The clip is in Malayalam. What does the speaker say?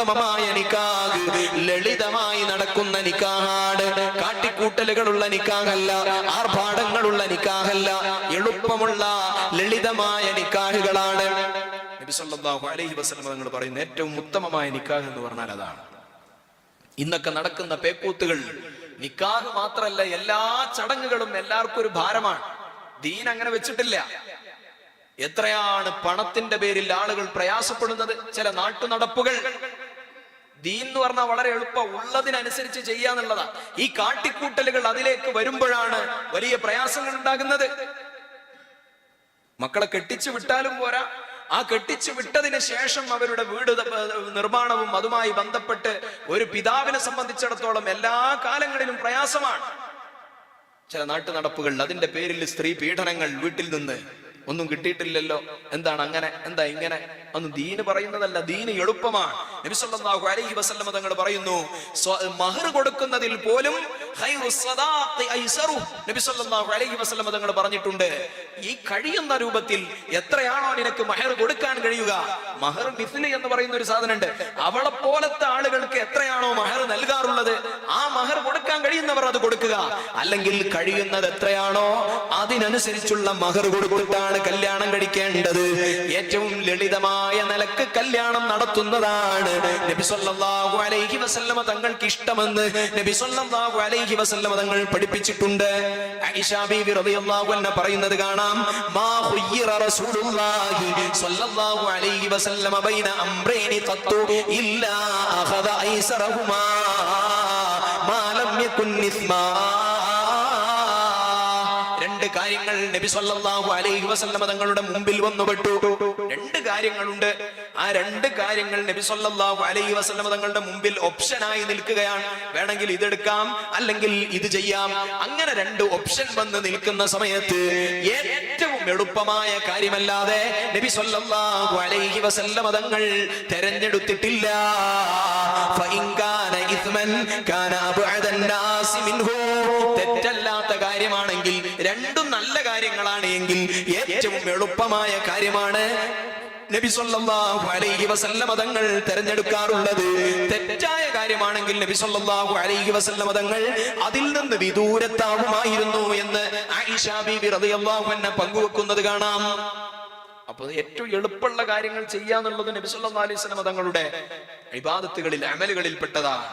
ഉത്തമമായ നിക്കാഹ്. ലളിതമായി നടക്കുന്ന നിക്കാഹാണ്. കാട്ടിക്കൂട്ടലുകളുള്ള നിക്കാഹല്ല ആർഭാടങ്ങളുള്ള നിക്കാഹല്ല എളുപ്പമുള്ള ലളിതമായ നിക്കാഹുകളാണ്. തങ്ങൾ പറയുന്ന ഏറ്റവും ഉത്തമമായ നിക്കാഹ് എന്ന് പറഞ്ഞാൽ അതാണ്. ഇന്നൊക്കെ നടക്കുന്ന പേക്കൂത്തുകൾ നിക്കാഹ് മാത്രല്ല എല്ലാ ചടങ്ങുകളും എല്ലാവർക്കും ഒരു ഭാരമാണ്. ദീൻ അങ്ങനെ വെച്ചിട്ടില്ല. എത്രയാണ് പണത്തിന്റെ പേരിൽ ആളുകൾ പ്രയാസപ്പെടുന്നത്? ചില നാട്ടുനടപ്പുകൾ. ദീൻ എന്ന് പറഞ്ഞാൽ വളരെ എളുപ്പം. ഉള്ളതിനനുസരിച്ച് ചെയ്യാന്നുള്ളതാ ഈ കാട്ടിക്കൂട്ടലുകൾ അതിലേക്ക് വരുമ്പോഴാണ് വലിയ പ്രയാസങ്ങൾ ഉണ്ടാകുന്നത്. മക്കളെ കെട്ടിച്ചു വിട്ടാലും പോരാ. ആ കെട്ടിച്ചു വിട്ടതിന് ശേഷം അവരുടെ വീട് നിർമ്മാണവും അതുമായി ബന്ധപ്പെട്ട് ഒരു പിതാവിനെ സംബന്ധിച്ചിടത്തോളം എല്ലാ കാലങ്ങളിലും പ്രയാസമാണ്. ചില നാട്ടു നടപ്പുകൾ അതിന്റെ പേരിൽ സ്ത്രീ പീഡനങ്ങൾ വീട്ടിൽ നിന്ന് ഒന്നും കിട്ടിയിട്ടില്ലല്ലോ. എന്താണ് അങ്ങനെ? എന്താ ഇങ്ങനെ? ഒന്നും ദീന് പറയുന്നതല്ല. ദീന് എളുപ്പമാണ്. നബി സല്ലല്ലാഹു അലൈഹി വസല്ലമ തങ്ങൾ പറയുന്നു മഹർ കൊടുക്കുന്നതിൽ പോലും. നബി സല്ലല്ലാഹു അലൈഹി തങ്ങൾ പറഞ്ഞിട്ടുണ്ട് ഈ കഴിയുന്ന രൂപത്തിൽ എത്രയാണോ നിനക്ക് മഹർ കൊടുക്കാൻ കഴിയുക? മഹർ മിസ്ലി എന്ന് പറയുന്ന ഒരു സാധനമുണ്ട്. അവളെ പോലത്തെ ആളുകൾക്ക് എത്രയാണോ മഹർ നൽകാറുള്ളത് ആ മഹർ കൊടുക്കാൻ കഴിയുന്നവർ അത് കൊടുക്കുക. അല്ലെങ്കിൽ കഴിയുന്നത് എത്രയാണോ അതിനനുസരിച്ചുള്ള മഹർ കൊടുത്തിട്ടാണ് കല്യാണം കഴിക്കേണ്ടത്. ഏറ്റവും ലളിതമായ നിലയ്ക്ക് കല്യാണം നടത്തുന്നതാണ് നബി സല്ലല്ലാഹു അലൈഹി വസല്ലമ തങ്ങൾക്ക് ഇഷ്ടമെന്ന് നബി സല്ലല്ലാഹു അലൈഹി വസല്ലമ തങ്ങൾ പഠിപ്പിച്ചിട്ടുണ്ട്. റളിയല്ലാഹു അൻഹ പറയുന്നത് കാണാം. മാ റസൂലുള്ളാഹി സ്വല്ലല്ലാഹു അലൈഹി വസല്ലം ബൈന അംറൈനി ഇല്ലാ ഐസറഹുമാ മാ രണ്ട് കാര്യങ്ങൾ നബി സല്ലല്ലാഹു അലൈഹി വസല്ലമ തങ്ങളുടെ മുമ്പിൽ വന്നുപെട്ടു രണ്ട് കാര്യങ്ങളുണ്ട്. ആ രണ്ട് കാര്യങ്ങൾ നബി സല്ലല്ലാഹു അലൈഹി വസല്ലമ തങ്ങളുടെ മുമ്പിൽ ഓപ്ഷനായി നിൽക്കുകയാണ്. വേണമെങ്കിൽ ഇതെടുക്കാം അല്ലെങ്കിൽ ഇത് ചെയ്യാം. അങ്ങനെ രണ്ട് ഓപ്ഷൻ വന്ന് നിൽക്കുന്ന സമയത്ത് ഏറ്റവും എളുപ്പമായ കാര്യമല്ലാതെ നബി സല്ലല്ലാഹു അലൈഹി വസല്ലമ തങ്ങൾ തെരഞ്ഞെടുത്തിട്ടില്ല. ഫഇൻ കാന ഇസ്മൻ കാന അബ്അദൻ നാസി മിൻഹു. നല്ല കാര്യങ്ങളാണ് എങ്കിൽ ഏറ്റവും എളുപ്പമായ കാര്യമാണ് നബി സല്ലല്ലാഹു അലൈഹി വസല്ലമ തങ്ങൾ തെരഞ്ഞെടുക്കാറുള്ളത്. തെറ്റായ കാര്യമാണെങ്കിൽ നബി സല്ലല്ലാഹു അലൈഹി വസല്ലമ തങ്ങൾ അതിൽ നിന്ന് വിദൂരത്താവുമായിരുന്നു എന്ന് ആയിഷ റളിയല്ലാഹു അൻഹ പങ്കുവെക്കുന്നത് കാണാം. അപ്പൊ ഏറ്റവും എളുപ്പമുള്ള കാര്യങ്ങൾ ചെയ്യാന്നുള്ളത് നബി സല്ലല്ലാഹു അലൈഹി വസല്ലമ തങ്ങളുടെ ഇബാദത്തുകളിൽ അമലുകളിൽ പെട്ടതാണ്